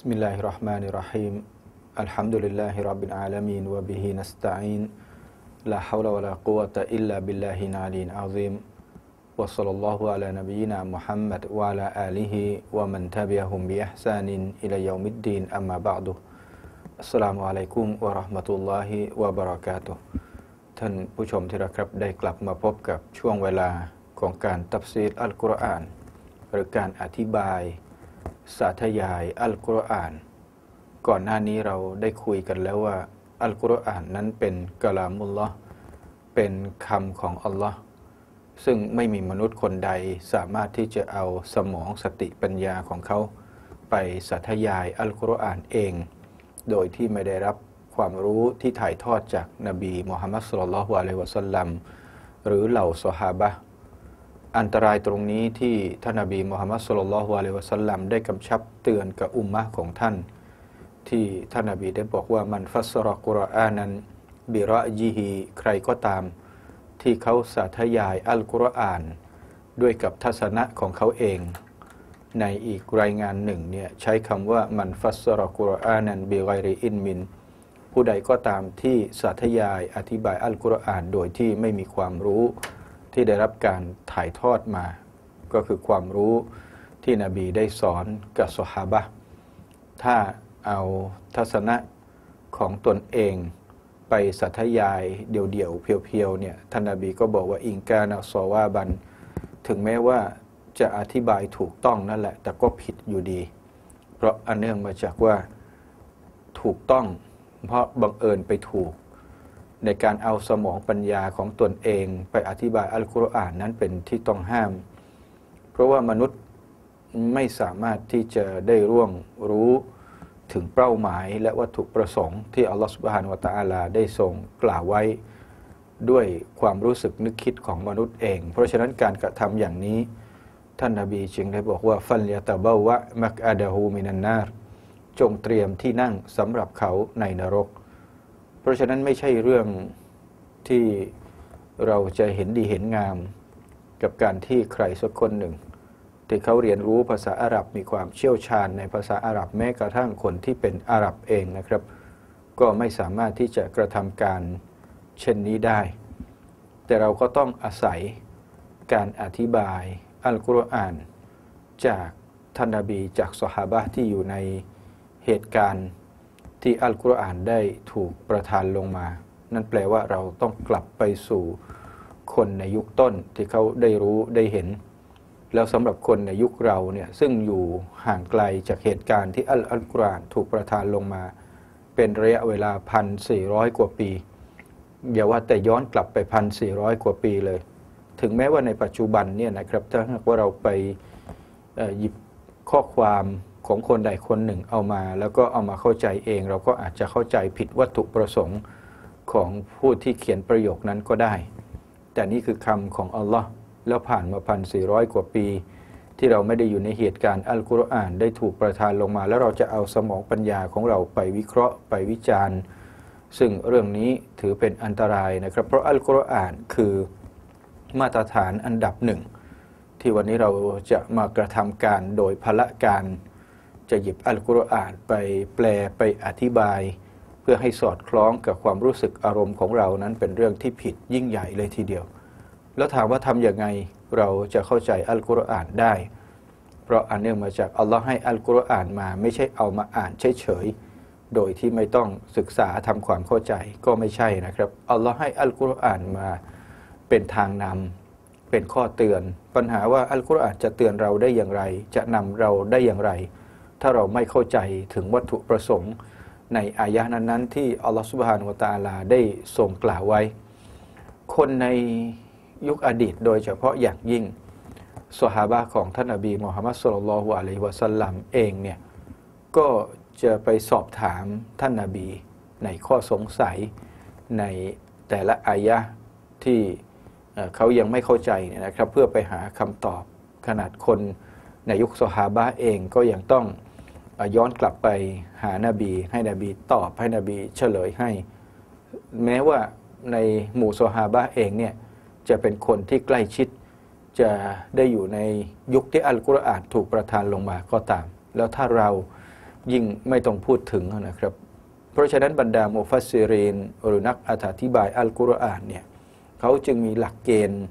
بسم الله الرحمن الرحيم الحمد لله رب العالمين وبه نستعين لا حول ولا قوة إلا بالله العلي العظيم وصلى الله على نبينا محمد وعلى آله ومن تبعهم بإحسان إلى يوم الدين أما بعد السلام عليكم ورحمة الله وبركاته ท่านผู้ชมที่รักครับได้กลับมาพบกับช่วงเวลาของการตับซีดอัลกุรอาน หรือการอธิบาย สาธยายอัลกุรอาน ก่อนหน้านี้เราได้คุยกันแล้วว่า อัลกุรอานนั้นเป็นกะลามุลลอฮ์เป็นคำของอัลลอฮ์ซึ่งไม่มีมนุษย์คนใดสามารถที่จะเอาสมองสติปัญญาของเขา ไปสาธยายอัลกุรอานเอง โดยที่ไม่ได้รับความรู้ที่ถ่ายทอดจากนบีมุฮัมมัดสุลลัลฮุอะลัยวะสัลลัมหรือเหล่าสหาบะ อันตรายตรงนี้ที่ท่านนบีมุฮัมมัดสุลลัลฮุอะลัยวะสัลลัมได้กำชับเตือนกับอุมมะของท่าน ที่ท่านนบีได้บอกว่ามันฟัสรอกุรอานันบิรอยีฮีใครก็ตาม ที่เขาสาธยายอัลกุรอาน ด้วยกับทัศนะของเขาเอง ในอีกรายงานหนึ่งเนี่ยใช้คำว่ามันฟัสรอกุรอานันบิไกรอินมิน ผู้ใดก็ตามที่สาธยายอธิบายอัลกุรอานโดยที่ไม่มีความรู้ ที่ได้รับการถ่ายทอดมา ก็คือความรู้ที่นบีได้สอนกับสหาบะถ้าเอาทัศนะของตนเองไปสัทยายเดี่ยวๆ เพียวๆเนี่ยท่านนบีก็บอกว่าอิงกานาซอวาบัน ถึงแม้ว่าจะอธิบายถูกต้องนั่นแหละ แต่ก็ผิดอยู่ดี เพราะอันเนื่องมาจากว่าถูกต้อง เพราะบังเอิญไปถูก ในการเอาสมองปัญญาของตนเองไปอธิบายอัลกุรอานนั้นเป็นที่ต้องห้าม เพราะว่ามนุษย์ไม่สามารถที่จะได้ร่วงรู้ถึงเป้าหมายและวัตถุประสงค์ที่อัลลอฮฺสุบฮานวะตะอาลาได้ทรงกล่าวไว้ด้วยความรู้สึกนึกคิดของมนุษย์เอง เพราะฉะนั้นการกระทำอย่างนี้ ท่านนาบีจึงได้บอกว่าฟันยาตะเบาวะมักอาดาฮูมินันนารจงเตรียมที่นั่งสำหรับเขาในนรก เพราะฉะนั้นไม่ใช่เรื่องที่เราจะเห็นดีเห็นงาม กับการที่ใครสักคนหนึ่ง ที่เขาเรียนรู้ภาษาอาหรับมีความเชี่ยวชาญในภาษาอาหรับแม้กระทั่งคนที่เป็นอาหรับเองนะครับ ก็ไม่สามารถที่จะกระทำการเช่นนี้ได้ แต่เราก็ต้องอาศัยการอธิบายอัลกุรอาน จากท่านนบีจากสหาบะที่อยู่ในเหตุการณ์ ที่อัลกุรอานได้ถูกประทานลงมา นั่นแปลว่าเราต้องกลับไปสู่คนในยุคต้นที่เขาได้รู้ได้เห็น แล้วสำหรับคนในยุคเราเนี่ยซึ่งอยู่ห่างไกลจากเหตุการณ์ที่อัลอัลกุรอานถูกประทานลงมา เป็นระยะเวลาพันสี่ร้อยกว่าปี อย่าว่าแต่ย้อนกลับไปพันสี่ร้อยกว่าปีเลย ถึงแม้ว่าในปัจจุบันเนี่ยนะครับถ้าหากว่าเราไปหยิบข้อความ ของคนใดคนหนึ่งเอามา แล้วก็เอามาเข้าใจเอง เราก็อาจจะเข้าใจผิดวัตถุประสงค์ของผู้ที่เขียนประโยคนั้นก็ได้ แต่นี่คือคำของอัลลอฮ์แล้วผ่านมาพันสี่ร้อยกว่าปี ที่เราไม่ได้อยู่ในเหตุการณ์อัลกุรอานได้ถูกประทานลงมา แล้วเราจะเอาสมองปัญญาของเราไปวิเคราะห์ไปวิจารณ์ ซึ่งเรื่องนี้ถือเป็นอันตรายนะครับ เพราะอัลกุรอานคือมาตรฐานอันดับหนึ่งที่วันนี้เราจะมากระทำการโดยพละการ จะหยิบอัลกุรอานไปแปลไปอธิบาย เพื่อให้สอดคล้องกับความรู้สึกอารมณ์ของเรานั้นเป็นเรื่องที่ผิดยิ่งใหญ่เลยทีเดียว แล้วถามว่าทำอย่างไงเราจะเข้าใจอัลกุรอานได้ เพราะอันเนื่องมาจากอัลลอฮ์ให้อัลกุรอานมาไม่ใช่เอามาอ่านเฉยๆโดยที่ไม่ต้องศึกษาทำความเข้าใจก็ไม่ใช่นะครับอัลลอฮ์ให้อัลกุรอานมาเป็นทางนำเป็นข้อเตือน ปัญหาว่าอัลกุรอานจะเตือนเราได้อย่างไร จะนำเราได้อย่างไร ถ้าเราไม่เข้าใจถึงวัตถุประสงค์ในอายะนั้นๆ ที่อัลลอฮฺสุบฮานุตาลาได้ทรงกล่าวไว้ คนในยุคอดีตโดยเฉพาะอย่างยิ่งสหาบะของท่านอบีมุฮัมมัดสุลลัลฮุอะลัยวะสัลลัมเองเนี่ยก็จะไปสอบถามท่านนาบี ในข้อสงสัยในแต่ละอายะที่เขายังไม่เข้าใจเนี่ยนะครับ เพื่อไปหาคำตอบขนาดคนในยุคสหาบะเองก็ยังต้อง ย้อนกลับไปหานาบี ให้นบีตอบให้นบีเฉลยให้ แม้ว่าในหมู่สหาบะเองเนี่ยจะเป็นคนที่ใกล้ชิดจะได้อยู่ในยุคที่อัลกุรอานถูกประทานลงมาก็ตาม แล้วถ้าเรายิ่งไม่ต้องพูดถึงนะครับ เพราะฉะนั้นบรรดามุฟัสซิรีนหรือนักอธิบายอัลกุรอานเนี่ยเขาจึงมีหลักเกณฑ์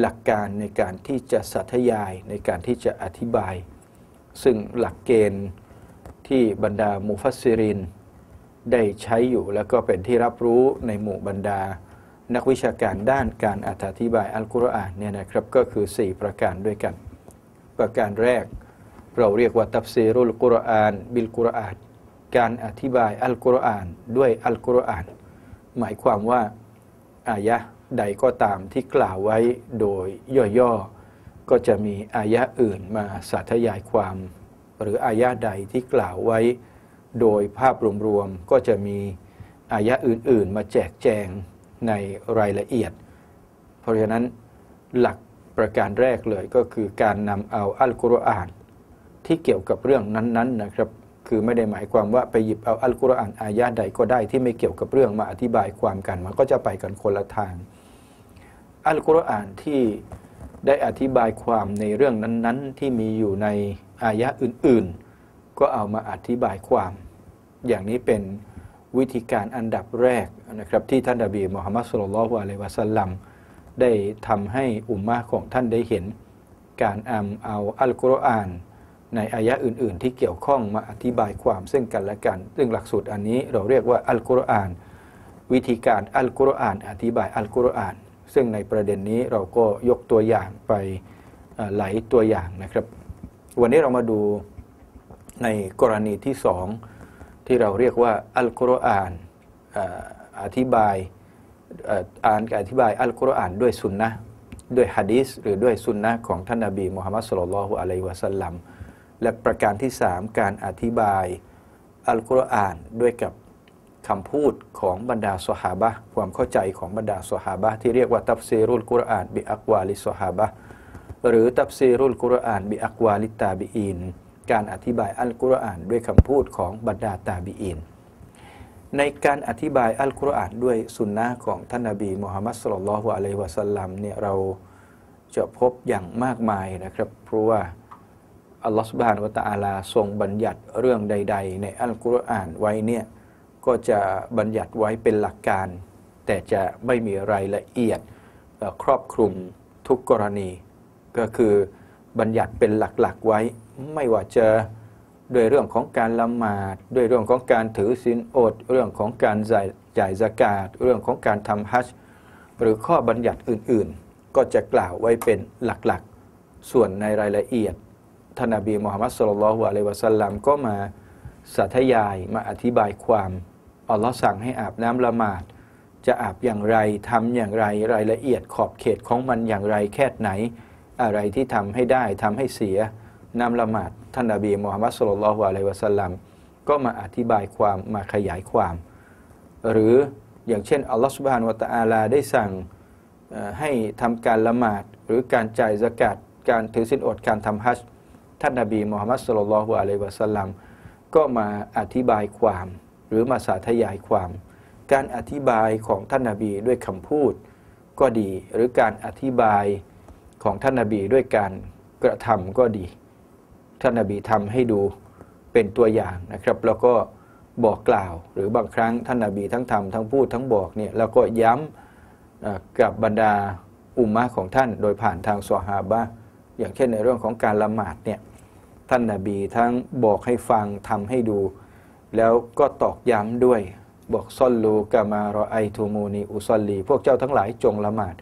หลักการในการที่จะสัทยายในการที่จะอธิบาย ซึ่งหลักเกณฑ์ ที่บรรดามุฟัสซิริน ได้ใช้อยู่แล้วก็เป็นที่รับรู้ในหมู่บรรดา นักวิชาการด้านการอธิบายอัลกุรอานเนี่ยนะครับก็คือ 4 ประการด้วยกัน ประการแรกเราเรียกว่าตัฟซีรุลกุรอาน บิลกุรอาน การอธิบายอัลกุรอานด้วยอัลกุรอาน หมายความว่าอายะใดก็ตามที่กล่าวไว้โดยย่อๆก็จะมีอายะอื่นมาสาธยายความ หรืออายะใดที่กล่าวไว้ โดยภาพรวมๆก็จะมีอายะอื่นๆ มาแจกแจงในรายละเอียด เพราะฉะนั้นหลักประการแรกเลยก็คือการนำเอาอัลกุรอานที่เกี่ยวกับเรื่องนั้นๆนะครับคือไม่ได้หมายความว่าไปหยิบเอาอัลกุรอานอายะใดก็ได้ที่ไม่เกี่ยวกับเรื่องมาอธิบายความกัน มันก็จะไปกันคนละทาง อัลกุรอานที่ ได้อธิบายความในเรื่องนั้นๆ ที่มีอยู่ในอายะอื่นๆ ก็เอามาอธิบายความ อย่างนี้เป็นวิธีการอันดับแรกนะครับที่ท่านนบีมุฮัมมัดสุลลัลฮุอะลัยวะสัลลัมได้ทำให้อุมมะของท่านได้เห็น การอำเอาอัลกุรอานในอายะอื่น ๆ ที่เกี่ยวข้องมาอธิบายความซึ่งกันและกัน ซึ่งหลักสูตรอันนี้เราเรียกว่าอัลกุรอาน วิธีการอัลกุรอาน อธิบายอัลกุรอาน ซึ่งในประเด็นนี้เราก็ยกตัวอย่างไปหลายตัวอย่างนะครับ วันนี้เรามาดูในกรณีที่สองที่เราเรียกว่าอัลกุรอานอธิบายอ่านอธิบายอัลกุรอานด้วยสุนนะด้วยฮะดีษหรือด้วยสุนนะของท่านนาบีมุฮัมมัดสุลลัลฮุอะลัยวะสัลลัมและประการที่สามการอธิบายอัลกุรอานด้วยกับ คำพูดของบรรดาสหาบะความเข้าใจของบรรดาสหาบะที่เรียกว่าตับซีรุลกุรอานบิอักวาลิสหาบะหรือตับซีรุลกุรอานบิอักวาลิตาบีอินการอธิบายอัลกุรอานด้วยคำพูดของบรรดาตาบีอินในการอธิบายอัลกุรอานด้วยสุนนะของท่านนาบีมุฮัมมัดสุลลัลฮุอะลัยวะสัลลัมเนี่ยเราจะพบอย่างมากมายนะครับ เพราะว่าอัลลอฮฺสุบฮานวะตะอาลาทรงบัญญัติเรื่องใด ๆ ในอัลกุรอานไว้เนี่ย ก็จะบัญญัติไว้เป็นหลักการ แต่จะไม่มีรายละเอียดครอบคลุมทุกกรณี ก็คือบัญญัติเป็นหลักๆไว้ ไม่ว่าจะด้วยเรื่องของการละหมาดด้วยเรื่องของการถือศีลอด เรื่องของการจ่ายจ่ายสกาดเรื่องของการทำฮัจหรือข้อบัญญัติอื่นๆ ก็จะกล่าวไว้เป็นหลักๆ ส่วนในรายละเอียดท่านอบีมุฮัมมัดสุลลัลฮุอะลัยวะสัลลัมก็มาสาธยายมาอธิบายความ อัลลอฮ์สั่งให้อาบน้ำละหมาด จะอาบอย่างไรทำอย่างไรรายละเอียดขอบเขตของมันอย่างไรแค่ไหน อะไรที่ทำให้ได้ทำให้เสียน้ำละหมาดท่านอบีมุฮัมมัดสุลลัลฮุอะลัยวะสัลลัมก็มาอธิบายความมาขยายความ หรืออย่างเช่นอัลลอฮฺสุบฮานวะตะอาลาได้สั่งให้ทำการละหมาด หรือการจ่ายสกัดการถือสินอดการทำฮัจท่านนบีมุฮัมมัดสุลลัลฮุอะลัยวะสัลลัมก็มาอธิบายความ หรือมาสาธยายความ การอธิบายของท่านนบีด้วยคำพูด ก็ดี หรือการอธิบายของท่านนบีด้วยการกระทำก็ดี ท่านนบีทำให้ดูเป็นตัวอย่างนะครับ แล้วก็บอกกล่าว หรือบางครั้งท่านนบีทั้งทำทั้งพูดทั้งบอกเนี่ยแล้วก็ย้ำกับบรรดาอุมมะของท่าน โดยผ่านทางสวฮาบะอย่างเช่นในเรื่องของการละหมาดเนี่ยท่านนาบีทั้งบอกให้ฟังทำให้ดู แล้วก็ตอกย้ำด้วย บอกซอลลูกามารอไอทูมูนีอุซอลลี พวกเจ้าทั้งหลายจงละหมาด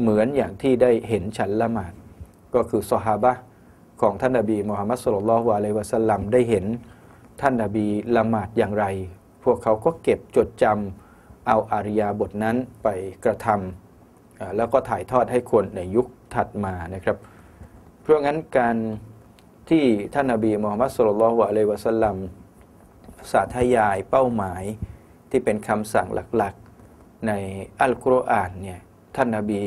เหมือนอย่างที่ได้เห็นฉันละหมาด ก็คือสฮาบะของท่านนาบีมุฮัมมัดสุลลัลฮุอะลัยวะสลัมได้เห็น ท่านนาบีละหมาดอย่างไร พวกเขาก็เก็บจดจำเอาอาริยาบทนั้นไปกระทำแล้วก็ถ่ายทอดให้คนในยุคถัดมานะครับ เพราะงั้นการที่ท่านนาบีมุฮัมมัดสุลลัลฮุอะลัยวะสลัม สาธยายเป้าหมายที่เป็นคำสั่งหลักๆ ในอัลกุรอานเนี่ยท่านนาบี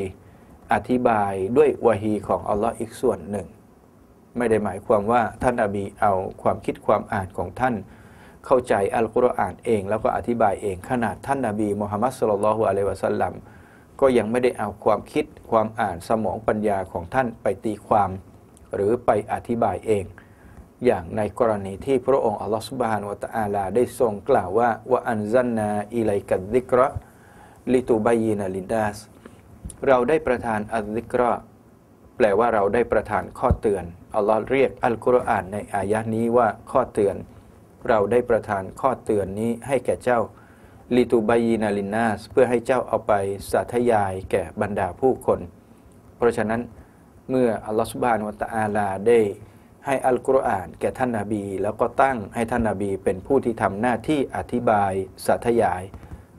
อธิบายด้วยวะฮีของอัลลอฮ์อีกส่วนหนึ่ง ไม่ได้หมายความว่าท่านอาบีเอาความคิดความอ่านของท่าน เข้าใจอัลกุรอานเอง แล้วก็อธิบายเองขนาดท่านนาบีมุฮัมมัดสุลลัลฮุอะลัยวะสัลลัมก็ยังไม่ได้เอาความคิดความอ่านสมองปัญญาของท่านไปตีความ หรือไปอธิบายเอง อย่างในกรณีที่พระองค์อัลลอฮฺสุบฮานวะตะอาลาได้ทรงกล่าวว่าว่าอันซันนาอิไลกัดดิกระลิตูบายีนาลินดาสเราได้ประทานอัลดิกระแปลว่าเราได้ประทานข้อเตือนอัลลอฮ์เรียกอัลกุรอานในอายะนี้ว่าข้อเตือน เราได้ประทานข้อเตือนนี้ให้แก่เจ้าลิตูบายีนาลินนาสเพื่อให้เจ้าเอาไปสาธยายแก่บรรดาผู้คน เพราะฉะนั้นเมื่ออัลลอฮฺสุบฮานวะตะอาลาได้ ให้อัลกุรอานแก่ท่านนาบี แล้วก็ตั้งให้ท่านนาบีเป็นผู้ที่ทำหน้าที่อธิบายสาธยาย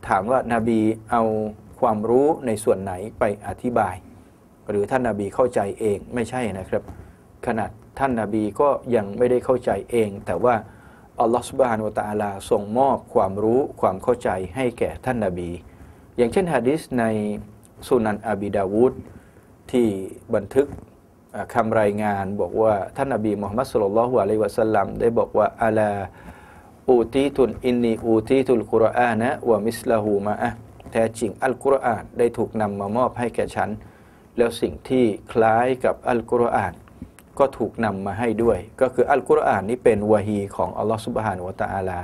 ถามว่านาบีเอาความรู้ในส่วนไหนไปอธิบาย หรือท่านนาบีเข้าใจเองไม่ใช่นะครับ ขนาดท่านนาบีก็ยังไม่ได้เข้าใจเอง แต่ว่าอัลลอฮฺสุบฮานวตะอาลาทรงมอบความรู้ความเข้าใจให้แก่ท่านนาบี อย่างเช่นฮะดิษในสุนันอบีดาวูดที่บันทึก คำรายงานบอกว่า ท่านนบีมุฮัมมัดสุลลัลฮุอะลัยวะสัลลัมได้บอกว่าอัลาอูตีตุนอินนีอูตีตุลกุรอานะวะมิสลาหูมาอะแท้จริงอัลกุรอานได้ถูกนำมามอบให้แก่ฉัน แล้วสิ่งที่คล้ายกับอัลกุรอาน ก็ถูกนำมาให้ด้วย ก็คืออัลกุรอานนี้เป็นวะฮีของอัลลอฮฺสุบฮานวะตะอาลา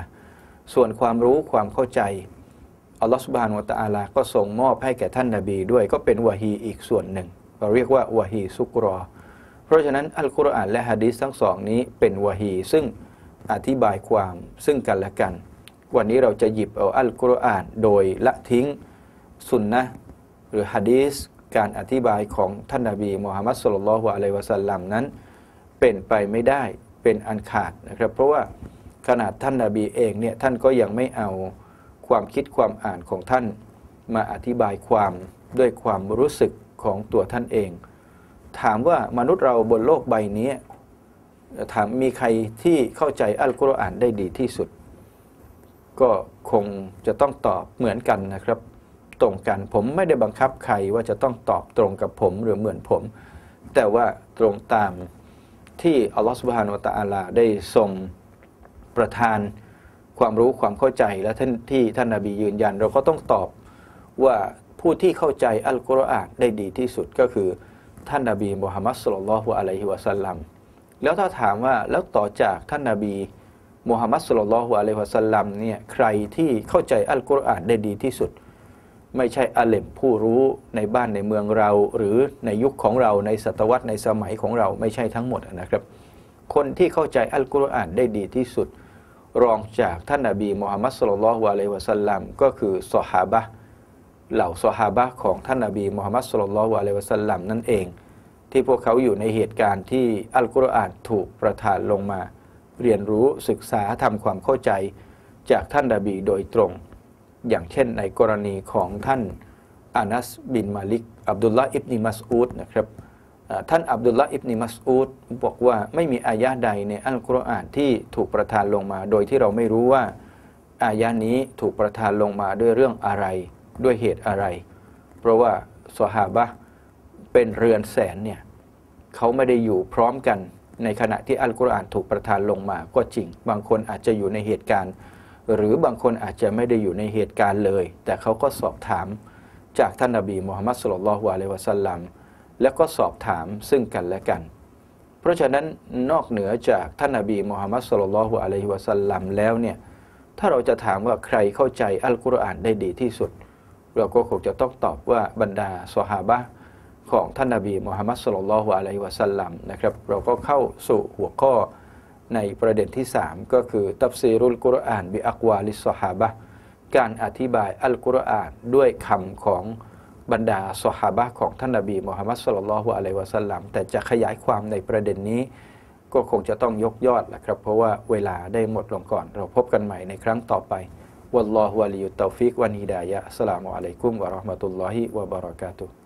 ส่วนความรู้ความเข้าใจอัลลอฮฺสุบฮานวะตะอาลา ก็ส่งมอบให้แก่ท่านนาบีด้วยก็เป็นวะฮีอีกส่วนหนึ่ง เราเรียกว่าวะฮีซุกรอ เพราะฉะนั้นอัลกุรอานและฮะดีษทั้งสองนี้เป็นวะฮีซึ่งอธิบายความซึ่งกันและกัน วันนี้เราจะหยิบเอาอัลกุรอานโดยละทิ้งสุนนะหรือฮะดีษการอธิบายของท่านนาบีมูฮัมมัดสุลลัลฮุอะลัยวะสัลลัมนั้น เป็นไปไม่ได้เป็นอันขาดนะครับ เพราะว่าขนาดท่านนาบีเองเนี่ยท่านก็ยังไม่เอาความคิดความอ่านของท่านมาอธิบายความด้วยความรู้สึกของตัวท่านเอง ถามว่ามนุษย์เราบนโลกใบนี้ถามมีใครที่เข้าใจอัลกุรอานได้ดีที่สุด ก็คงจะต้องตอบเหมือนกันนะครับ ตรงกันผมไม่ได้บังคับใครว่าจะต้องตอบตรงกับผมหรือเหมือนผม แต่ว่าตรงตามที่อัลลอฮฺสุบฮานุตะอาลาได้ทรงประทานความรู้ความเข้าใจและท่านที่ท่านนาบียืนยัน เราก็ต้องตอบว่าผู้ที่เข้าใจอัลกุรอานได้ดีที่สุดก็คือ ท่านนาบีมุฮัมมัดสุลลัลฮุอะลัยฮิวะสัลลัมแล้วถ้าถามว่าแล้วต่อจากท่านนาบีมุฮัมมัดสุลลัลฮุอะลัยฮิวะสัลลัมเนี่ยใครที่เข้าใจอัลกุรอานได้ดีที่สุด ไม่ใช่อาเลมผู้รู้ในบ้านในเมืองเรา หรือในยุคของเราในศตวรรษในสมัยของเราไม่ใช่ทั้งหมดนะครับ คนที่เข้าใจอัลกุรอานได้ดีที่สุด รองจากท่านนาบีมุฮัมมัดสุลลัลฮุอะลัยฮิวะสัลลัมก็คือสฮาบะ เหล่าสฮาบะของท่านนาบีมุฮัมมัดสุลลัลวะลัยวะสัลลัมนั่นเอง ที่พวกเขาอยู่ในเหตุการณ์ที่อัลกุรอานถูกประทานลงมา เรียนรู้ศึกษาทำความเข้าใจจากท่านนาบีโดยตรง อย่างเช่นในกรณีของท่านอานัสบินมาลิกอับดุลลาอิบนิมัสอูดนะครับท่านอับดุลลาอิบนิมัสอูดบอกว่าไม่มีอายะใดในอัลกุรอานที่ถูกประทานลงมา โดยที่เราไม่รู้ว่าอายะนี้ถูกประทานลงมาด้วยเรื่องอะไร ด้วยเหตุอะไร เพราะว่าสหาบะเป็นเรือนแสนเนี่ยเขาไม่ได้อยู่พร้อมกันในขณะที่อัลกุรอานถูกประทานลงมาก็จริง บางคนอาจจะอยู่ในเหตุการณ์ หรือบางคนอาจจะไม่ได้อยู่ในเหตุการณ์เลย แต่เขาก็สอบถามจากท่านนบีมูฮัมมัดสุลลัลฮุอะลัยวะสัลลัมแล้วก็สอบถามซึ่งกันและกัน เพราะฉะนั้นนอกเหนือจากท่านนบีมูฮัมมัดสุลลัลฮุอะลัยวะสัลลัมแล้วเนี่ยถ้าเราจะถามว่าใครเข้าใจอัลกุรอานได้ดีที่สุด เราก็คงจะต้องตอบว่าบรรดาสหาบะของท่านนาบีมุฮัมมัดสุลลัลฮุอะลัยวะสัลลัมนะครับเราก็เข้าสู่หัวข้อในประเด็นที่ 3 ก็คือตัฟซีรุลกุรอานบิอักวาลิสฮาบะการอธิบายอัลกุรอานด้วยคำของบรรดาสหาบะของท่านนาบีมุฮัมมัดสุลลัลฮุอะลัยวะสัลลัมแต่จะขยายความในประเด็นนี้ ก็คงจะต้องยกยอดแหละครับเพราะว่าเวลาได้หมดลงก่อน เราพบกันใหม่ในครั้งต่อไป Wallahu waliyut taufiq wan hidayah. Assalamualaikum warahmatullahi wabarakatuh.